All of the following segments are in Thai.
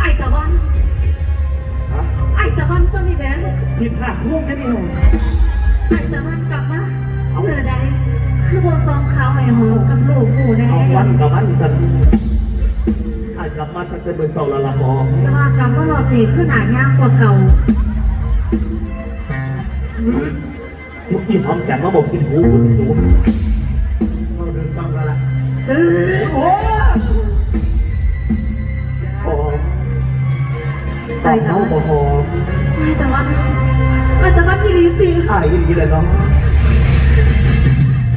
ไอ้ตะวันฮะไอ้ตะวันตัวนี้แม่ผิดพลาดร่วมกันนี่เหรอไอ้ตะวันกลับมาเมื่อใดคือบัวซองขาวไอ้หอมกับลูกหมูแดเอางวันกับวันสันอายกลับมาตั้งแต่เบอร์สองแล้วละหอมแต่ว่ากลับว่ารอบนี้คือหนายากกว่าเก่าทุกที่หอมจัดมาบอกกินหูกูจะสูงเราเดินต้องแล้วล่ะเออ ตอนเขาบอกหอมไอ้ตะวันไอ้ตะวันอีหลีสิอายยินดีเลยเนาะ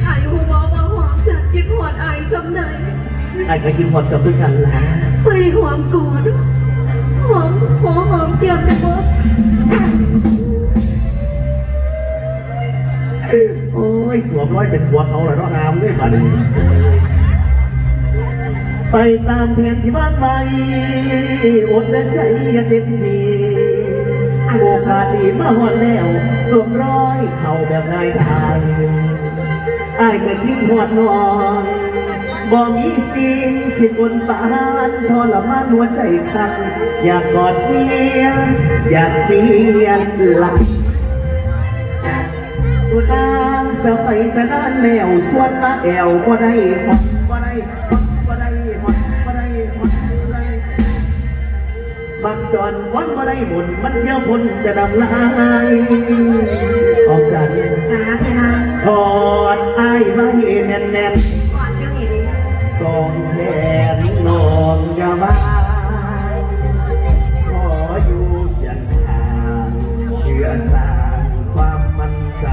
ไอ้หูเบาเบาหอมจากกินหวดไอ้สำเนยอายเคยกินหอมจับด้วยกันแล้วไปหอมกอดหอมหัวหอมเกี่ยวกับบ๊อบโอ้ยสวมร้อยเป็นผัวเขาแล้วเนาะงามด้วยบัดนี้ ไปตามแผนที่วางไว้อดและใจอย่าเด็ดทีโอกาสดีมาหอดแล้วสวมร้อยเข่าแบบง่ายดายอายก็ทิ้งหอดนอนบ่มีสิ่งสิบนปานทรมานหัวใจคันอยากกอดเมียอยากเฟียนหลักทางจะไปแต่นานแล้วส่วนมาแอวบ่ได้บ่ได้ จอนวันบ่ได้หมุนมันเที่ยวพ้นจะดำลายออกจากนะพี่นางถอดอายไว้แน่นก่อนจะเห็นๆสองแขนน้องอย่ามาขออยู่เพียงทางเพื่อสร้างความมั่นใจ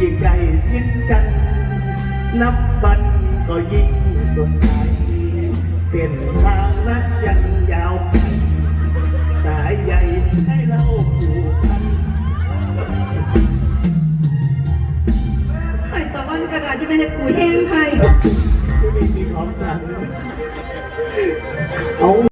ยิ่งใกล้ชิดกัน นับบันก็ยิ่งสดใส เส้นทางนั้นยัง กระดาษจะเป็นกูแห้งไทยที่มีสีของจันทร์เอา